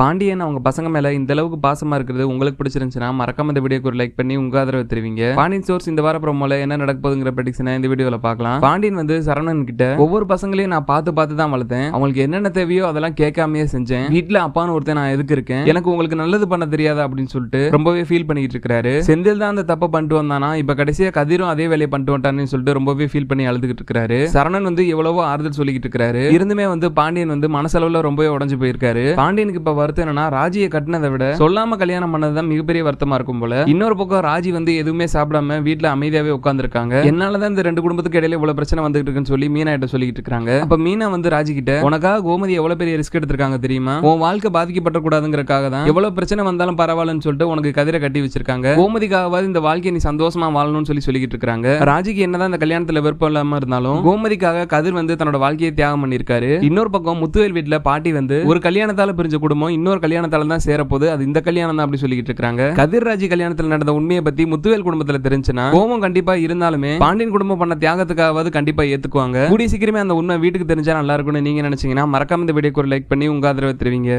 பாண்டியன் அவங்க பசங்க மேல இந்த அளவுக்கு பாசமா இருக்கிறது உங்களுக்கு பிடிச்சிருந்துச்சுன்னா மறக்காம இந்த வீடியோக்கு ஒரு லைக் பண்ணி உங்க ஆதரவு தெரிவிங்க. பாண்டியன் சோர்ஸ் இந்த வார ப்ரோமோல என்ன நடக்க போதுங்கிற ப்ரெடிக்ஷனை இந்த வீடியோல பார்க்கலாம். பாண்டியன் வந்து சரவணன் கிட்ட ஒவ்வொரு பசங்களையும் நான் பார்த்து பார்த்து தான் வளர்த்தேன். அவங்களுக்கு என்னென்ன தேவையோ அதெல்லாம் கேட்காமயே செஞ்சேன். வீட்டுல அப்பான்னு ஒருத்தன் நான் எதுக்கு இருக்கேன்? எனக்கு உங்களுக்கு நல்லது பண்ண தெரியாதா அப்படின்னு சொல்லிட்டு ரொம்பவே ஃபீல் பண்ணிட்டு இருக்காரு செந்தில் தான் அந்த தப்பை பண்ணிட்டு வந்தானா? இப்ப கடைசியா கதிரும் அதே வேலையை பண்ணிட்டு வந்தான்னு சொல்லிட்டு ரொம்பவே ஃபீல் பண்ணி அழுதுகிட்டு இருக்காரு சரணன் வந்து எவ்வளவோ ஆறுதல் சொல்லிக்கிட்டு இருக்காரு இருந்துமே வந்து பாண்டியன் வந்து மனசளவுல ரொம்பவே உடஞ்சு போயிருக்காரு. பாண்டியனுக்கு இப்ப வருத்தம் என்னன்னா ராஜியை கட்டினதை விட சொல்லாம கல்யாணம் பண்ணதுதான் மிகப்பெரிய வருத்தமா இருக்கும் போல. இன்னொரு பக்கம் ராஜி வந்து எதுவுமே சாப்பிடாம வீட்டுல அமைதியாவே உட்காந்துருக்காங்க என்னாலதான் இந்த ரெண்டு குடும்பத்துக்கு இடையில இவ்வளவு பிரச்சனை வந்துட்டு இருக்குன்னு சொல்லி மீனா கிட்ட சொல்லிட்டு இருக்காங்க. அப்ப மீனா வந்து ராஜி கிட்ட உனக்காக கோமதி எவ்வளவு பெரிய ரிஸ்க் எடுத்திருக்காங்க தெரியுமா? உன் வாழ்க்கை பாதிக்கப்படக்கூடாதுங்கிறக்காக தான். எவ்வளவு பிரச்சனை வந்தாலும் பரவாயில்லன்னு சொல்லிட்டு உனக்கு கதிரை கட்டி வச்சிருக்காங்க. கோமதிக்காகவாது இந்த வாழ்க்கையை நீ சந்தோஷமா வாழணும்னு சொல்லி சொல்லிக்கிட்டு இருக்காங்க. ராஜிக்கு என்னதான் இந்த கல்யாணத்துல விருப்பம் இல்லாம இருந்தாலும் கோமதிக்காக கதிர் வந்து தன்னோட வாழ்க்கையை தியாகம் பண்ணிருக்காரு இன்னொரு பக்கம் முத்துவேல் வீட்டுல பாட்டி வந்து ஒரு கல்யாணத்தால பிரிஞ்ச குடும்பம் இன்னொரு கல்யாணத்தால தான் சேரப்போது அது இந்த கல்யாணம் தான் அப்படி சொல்லிக்கிட்டு இருக்காங்க. கதிர்ராஜ் கல்யாணத்துல நடந்த உண்மையை பத்தி முத்துவேல் குடும்பத்துல தெரிஞ்சுன்னா கோபம் கண்டிப்பா இருந்தாலுமே பாண்டியன் குடும்பம் பண்ண தியாகத்துக்காவது கண்டிப்பா ஏத்துக்குவாங்க. கூடிய சீக்கிரமே அந்த உண்மை வீட்டுக்கு தெரிஞ்சா நல்லா இருக்கும்னு நீங்க நினைச்சீங்கன்னா மறக்காம இந்த வீடியோக்கு ஒரு லைக் பண்ணி உங்க ஆதரவை தெரிவிங்க.